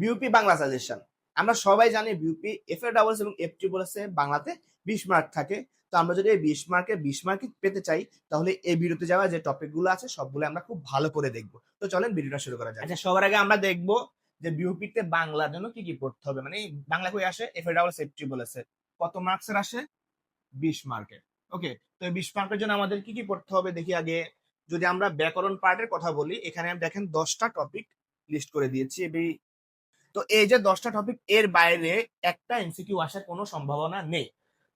BUP Bangla suggestion আমরা সবাই জানি বিউপি এফ এ ডাবলস এবং এফ ট্রিপল এস বাংলাতে বিশ মার্ক থাকে। তো আমরা যদি এই বিশ মার্কে বিশ মার্ক পেতে চাই, তাহলে এই ভিডিওতে যাওয়া যে টপিকগুলো আছে, সবগুলো আমরা খুব ভালো করে দেখব। তো চলেন ভিডিওটা শুরু করা যাক। আচ্ছা সবার আগে আমরা দেখব যে বিউপিতে বাংলার জন্য কি কি পড়তে হবে। মানে বাংলা কই আসে? F A doubles F triple S কত মার্কসের আসে? বিশ মার্কের ওকে তো এই বিশ মার্কের জন্য আমাদের কি কি পড়তে হবে দেখি আগে। যদি আমরা ব্যাকরণ পার্টের কথা বলি, এখানে দেখেন দশটা টপিক লিস্ট করে দিয়েছি। এবং তো এই যে দশটা টপিক এর বাইরে একটা এমসিকিউ আসার কোনো সম্ভাবনা নেই।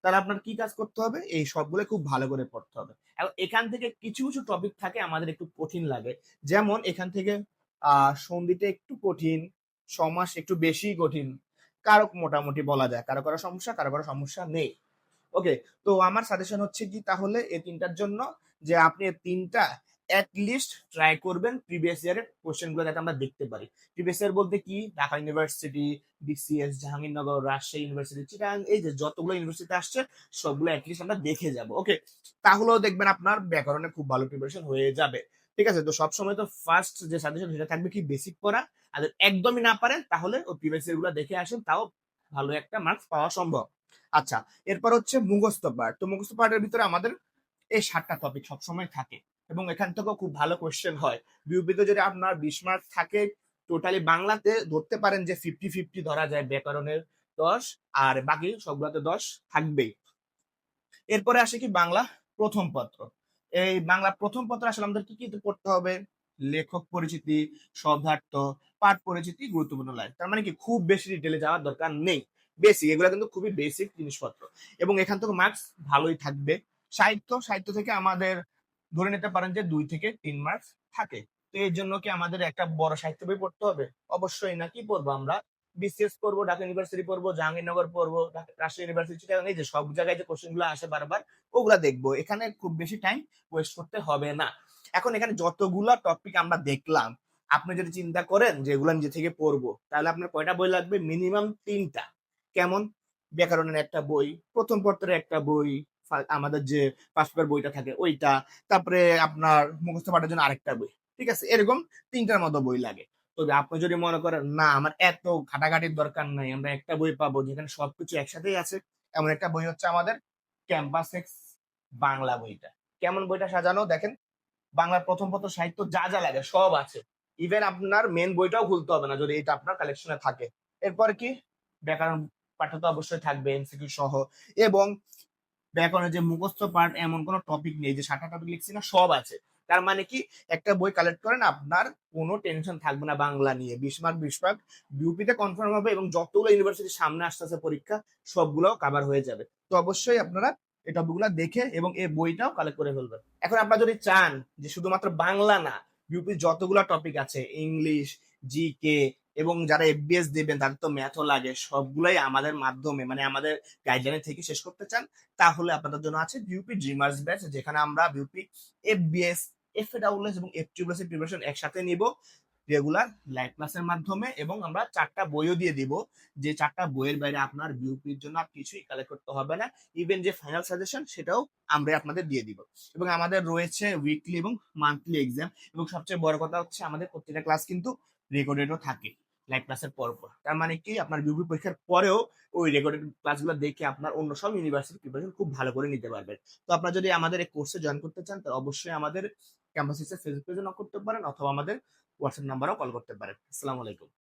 তাহলে আপনার কি কাজ করতে হবে? এই সবগুলো খুব ভালো করে পড়তে হবে। এবং এখান থেকে কিছু কিছু টপিক থাকে আমাদের একটু কঠিন লাগে। যেমন এখান থেকে সন্ধিতে একটু কঠিন, সমাস একটু বেশি কঠিন। কারও মোটামুটি বলা যায়, কারও কারও সমস্যা, কারও কারও সমস্যা নেই। ওকে তো আমার সাজেশন হচ্ছে কি, তাহলে এই তিনটার জন্য যে আপনি তিনটা লিস্ট ট্রাই করবেন প্রিভিয়াস ইয়ারের কোশ্চেনগুলো যাতে আমরা দেখতে পারি। প্রিভিয়াস ইয়ার বলতে কি? Dhaka university BCS Jahangirnagar Rajshahi university Chittagong এই যে যতগুলো ইউনিভার্সিটি আসছে, সবগুলো লিস্ট আমরা দেখে যাব ওকে তাহলেও দেখবেন আপনার ব্যাকরণে খুব ভালো প্রিপারেশন হয়ে যাবে, ঠিক আছে? তো সবসময় তো ফার্স্ট যে সাজেশন সেটা থাকবে কি? বেসিক পড়া। আর একদমই না পারেন, তাহলে ওই প্রিভিয়াস ইয়ারগুলো দেখে আসেন, তাও ভালো একটা মার্কস পাওয়া সম্ভব। আচ্ছা এরপর হচ্ছে মুখস্থ পার্ট তো মুখস্থ পার্টের ভিতরে আমাদের এই সাতটা টপিক সবসময় থাকে। এবং এখান থেকেও খুব ভালো কোয়েশ্চেন হয়। বিউপিতে যদি আপনার বিশ মার্ক থাকে টোটালি বাংলাতে ধরতে পারেন যে ফিফটি ফিফটি ধরা যায় ব্যাকরণের দশ, আর বাকি সবগুলোতে দশ থাকবেই। এরপরে আসে কি বাংলা প্রথম পত্র। এই বাংলা প্রথম পত্র আসলে আমাদের কি কি পড়তে হবে? লেখক পরিচিতি, শব্দার্থ, পাঠ পরিচিতি, গুরুত্বপূর্ণ লাইন তার মানে কি খুব বেশি ডিটেলে যাওয়ার দরকার নেই। বেসিক এগুলো কিন্তু খুবই বেসিক জিনিসপত্র। এবং এখান থেকে মার্কস ভালোই থাকবে। সাহিত্য সাহিত্য থেকে আমাদের ধরে নিতে পারেন যে দুই থেকে তিন মার্কস থাকে। তো এর জন্য কি আমাদের একটা বড় সাহিত্য বই পড়তে হবে? অবশ্যই না, কি পড়ব আমরা? বিসিএস পড়ব, ঢাকা ইউনিভার্সিটি পড়ব, জাহাঙ্গীরনগর পড়ব রাজশাহী ইউনিভার্সিটি এই যে সব জায়গায় যে কোশ্চেনগুলো আসে বারবার, ওগুলা দেখব। এখানে খুব বেশি টাইম ওয়েস্ট করতে হবে না। এখন এখানে যতগুলা টপিক আমরা দেখলাম, আপনি যদি চিন্তা করেন যে এগুলা নিজে থেকে পড়ব, তাহলে আপনার কয়টা বই লাগবে? মিনিমাম তিনটা। কেমন? ব্যাকরণের একটা বই, প্রথম পত্রের একটা বই আমাদের যে পাঁচ পেপার বইটা থাকে ওইটা। তারপরে আপনার মুখস্থ পাঠার জন্য আরেকটা বই, ঠিক আছে? এরকম তিনটার মতো বই লাগে। তবে আপনি যদি মনে করেন, না, আমার এত ঘাটাঘাটির দরকার নাই, আমরা একটা বই পাবো যেখানে সবকিছু একসাথেই আছে। এমন একটা বই হচ্ছে আমাদের ক্যাম্পাস এক্স বাংলা বইটা। কেমন বইটা সাজানো? দেখেন, বাংলার প্রথম প্রথম সাহিত্য যা যা লাগে সব আছে। ইভেন আপনার মেন বইটাও খুলতে হবে না যদি এটা আপনার কালেকশনে থাকে। এরপর কি? ব্যাকরণ পাঠ্য তো অবশ্যই থাকবে, এমসিকিউ সহ। এবং ব্যাকরণের যে মুখস্থ পার্ট এমন কোনো টপিক নেই, যে সাতটা টপিক লিখছি না, সব আছে। তার মানে কি? একটা বই কালেক্ট করেন, আপনার কোনো টেনশন থাকবে না বাংলা নিয়ে। বিশ মার্ক বিশ মার্ক বিউপিতে কনফার্ম হবে এবং যতগুলো ইউনিভার্সিটির সামনে আসতেছে পরীক্ষা সবগুলো কাভার হয়ে যাবে। তো অবশ্যই আপনারা এই টপিকগুলো দেখে এবং এই বইটাও কালেক্ট করে ফেলবেন। এখন আপনারা যদি চান যে শুধুমাত্র বাংলা না বিউপির যতগুলো টপিক আছে ইংলিশ জিকে এবং যারা এফবিএস দেবেন, তাদের তো ম্যাথও লাগে। সবগুলাই আমাদের মাধ্যমে মানে আমাদের গাইডলাইন থেকে শেষ করতে চান, তাহলে আপনাদের জন্য আছে বিউপি ড্রিমার্স ব্যাচ যেখানে আমরা বিউপি এফবিএস এফ ডাব্লিউএস এবং এফ টিউবএস এর প্রিপারেশন একসাথে নিব রেগুলার লাইভ ক্লাসের মাধ্যমে এবং আমরা চারটা বইও দিয়ে দিব। যে চারটা বইয়ের বাইরে আপনার বিউপির জন্য আর কিছুই কালেক্ট করতে হবে না। ইভেন যে ফাইনাল সাজেশন সেটাও আমরা আপনাদের দিয়ে দিব। এবং আমাদের রয়েছে উইকলি এবং মান্থলি এক্সাম এবং সবচেয়ে বড় কথা হচ্ছে, আমাদের প্রত্যেকটা ক্লাস কিন্তু রেকর্ডেডও থাকে। লাইভ ক্লাসের পর পর। তার মানে কি? আপনার বিউপি পরীক্ষার পরেও ওই রেকর্ডেড ক্লাসগুলো দেখে আপনার অন্য সব ইউনিভার্সিটি প্রিপারেশন খুব ভালো করে নিতে পারবেন। তো আপনারা যদি আমাদের এই কোর্সে জয়েন করতে চান, তাহলে অবশ্যই আমাদের ক্যাম্পাসিসের ফেসবুক পেজে নক করতে পারেন অথবা আমাদের হোয়াটসঅ্যাপ নাম্বারও কল করতে পারেন। আসসালামু আলাইকুম।